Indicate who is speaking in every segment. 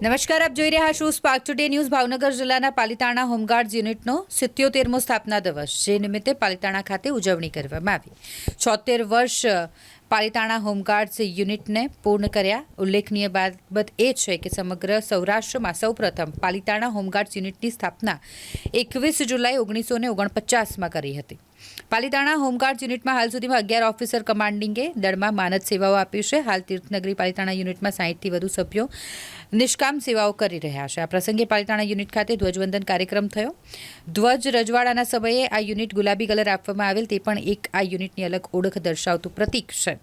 Speaker 1: નમસ્કાર, આપ જોઈ રહ્યા છો સ્પાર્ક ટુડે ન્યૂઝ, ભાવનગર જિલ્લાના પાલિતાણા હોમગાર્ડ યુનિટનો સિત્યોતેરમો સ્થાપના દિવસ, જે નિમિત્તે પાલિતાણા ખાતે ઉજવણી કરવામાં આવી. છોતેર વર્ષ પાલિતાણા હોમગાર્ડ્સ યુનિટને પૂર્ણ કર્યા. ઉલ્લેખનીય બાબત એ છે કે સમગ્ર સૌરાષ્ટ્રમાં સૌપ્રથમ પાલિતાણા હોમગાર્ડ્સ યુનિટની સ્થાપના એકવીસ જુલાઈ ઓગણીસો ને ઓગણપચાસમાં કરી હતી. પાલિતાણા હોમગાર્ડ યુનિટમાં હાલ સુધીમાં અગિયાર ઓફિસર કમાન્ડિંગે દળમાં માનદ સેવાઓ આપી છે. હાલ તીર્થનગરી પાલિતાણા યુનિટમાં સાહીઠથી વધુ સભ્યો નિષ્કામ સેવાઓ કરી રહ્યા છે. આ પ્રસંગે પાલિતાણા યુનિટ ખાતે ધ્વજવંદન કાર્યક્રમ થયો. ધ્વજ રજવાડાના સમયે આ યુનિટ ગુલાબી કલર આપવામાં આવેલ, તે પણ એક આ યુનિટની અલગ ઓળખ દર્શાવતું પ્રતીક છે.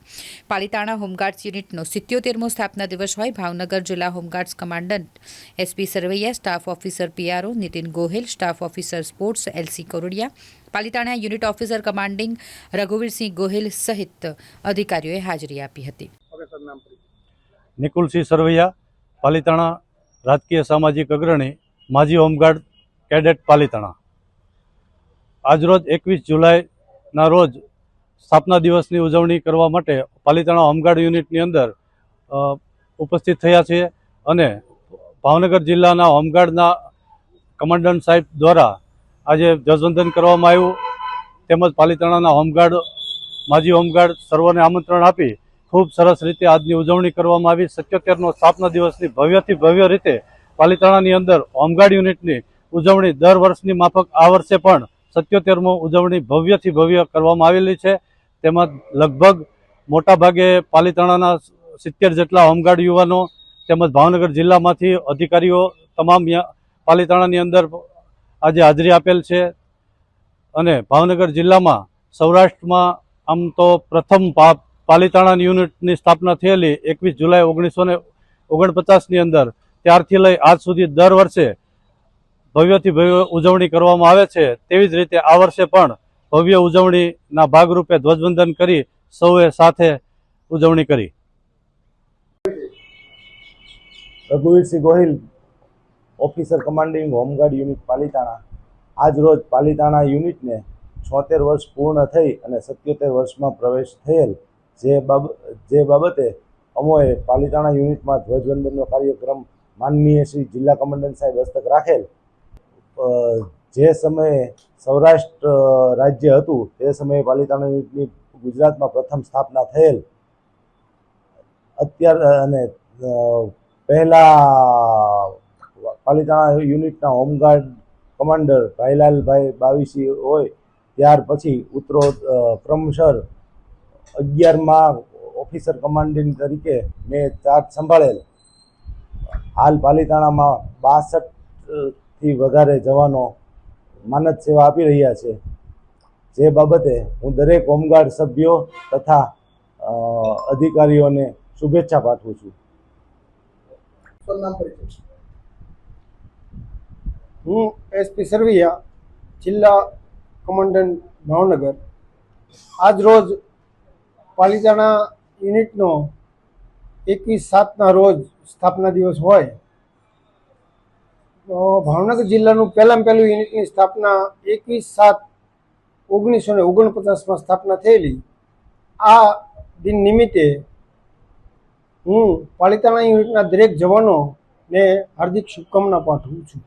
Speaker 1: પાલિતાણા હોમગાર્ડ્સ યુનિટનો સિત્યોતેરમો સ્થાપના દિવસ હોય ભાવનગર જિલ્લા home guards commandant SP Sarvaiya staff officer PRO Nitin Gohil staff officer sports LC Korodiya Palitana unit officer commanding Raghuvirsinh Gohil સહિત અધિકારીઓએ હાજરી આપી હતી.
Speaker 2: નિકુલસિંહ સરવૈયા પાલિતાણા રાજકીય સામાજિક અગ્રણી માજી હોમગાર્ડ કેડેટ પાલિતાણા. આજરોજ એકવીસ જુલાઈના રોજ સ્થાપના દિવસની ઉજવણી કરવા માટે પાલિતાણા હોમગાર્ડ યુનિટની અંદર ઉપસ્થિત થયા છીએ અને ભાવનગર જિલ્લાના હોમગાર્ડના કમાન્ડન્ટ સાહેબ દ્વારા આજે ધ્વજવંદન કરવામાં આવ્યું. તેમજ પાલિતાણાના હોમગાર્ડ, માજી હોમગાર્ડ સર્વને આમંત્રણ આપી ખૂબ સરસ રીતે આજની ઉજવણી કરવામાં આવી. સત્યોતેરનો સ્થાપના દિવસની ભવ્યથી ભવ્ય રીતે પાલિતાણાની અંદર હોમગાર્ડ યુનિટની ઉજવણી દર વર્ષની માફક આ વર્ષે પણ સત્યોતેરમો ઉજવણી ભવ્યથી ભવ્ય કરવામાં આવેલી છે. તેમાં લગભગ મોટા ભાગે પાલિતાણાના સિત્તેર જેટલા હોમગાર્ડ યુવાનો તેમજ ભાવનગર જિલ્લામાંથી અધિકારીઓ તમામ પાલીતાણાની અંદર આજે હાજરી આપેલ છે. અને ભાવનગર જિલ્લામાં સૌરાષ્ટ્રમાં આમ તો પ્રથમ પાલિતાણા યુનિટની સ્થાપના થયેલી એકવીસ જુલાઈ ઓગણીસો ને ઓગણપચાસની અંદર. ત્યારથી લઈ આજ સુધી દર વર્ષે ભવ્યથી ભવ્ય ઉજવણી કરવામાં આવે છે. તેવી જ રીતે આ વર્ષે પણ ભવ્ય ઉજવણીના ભાગરૂપે ધ્વજવંદન કરી સૌએ સાથે ઉજવણી કરી.
Speaker 3: Raghuvirsinh Gohil, officer commanding home guard unit Palitana. આજ રોજ પાલિતાણા યુનિટને છોતેર વર્ષ પૂર્ણ થઈ અને સત્યોતેર વર્ષમાં પ્રવેશ થયેલ. જે બાબ, જે બાબતે અમોએ પાલિતાણા યુનિટમાં ધ્વજવંદનનો કાર્યક્રમ માનનીય શ્રી જિલ્લા કમાન્ડન્ટ સાહેબ હસ્તક રાખેલ. જે સમયે સૌરાષ્ટ્ર રાજ્ય હતું, તે સમયે પાલિતાણા યુનિટની ગુજરાતમાં પ્રથમ સ્થાપના થયેલ. અત્યાર અને પહેલા, પાલિતાણા યુનિટના home guard commander Bhailalbhai Bavisi હોય, ત્યાર પછી ઉત્તરો ક્રમશર અગિયારમાં ઓફિસર કમાન્ડિંગ તરીકે મેં ચાર્જ સંભાળેલ. હાલ પાલિતાણામાં બાસઠથી વધારે જવાનો માનદ સેવા આપી રહ્યા છે. જે બાબતે હું દરેક હોમગાર્ડ સભ્યો તથા અધિકારીઓને શુભેચ્છા પાઠવું છું?
Speaker 4: હું એસપી સરવૈયા, જિલ્લા કમાન્ડન્ટ ભાવનગર. આજ રોજ પાલિતાણા યુનિટનો એકવીસ સાતના રોજ સ્થાપના દિવસ હોય. ભાવનગર જિલ્લાનું પહેલાં પહેલું યુનિટની સ્થાપના એકવીસ સાત ઓગણીસો ને ઓગણપચાસમાં સ્થાપના થયેલી. આ દિન નિમિત્તે હું પાલિતાણા યુનિટના દરેક જવાનોને હાર્દિક શુભકામના પાઠવું છું.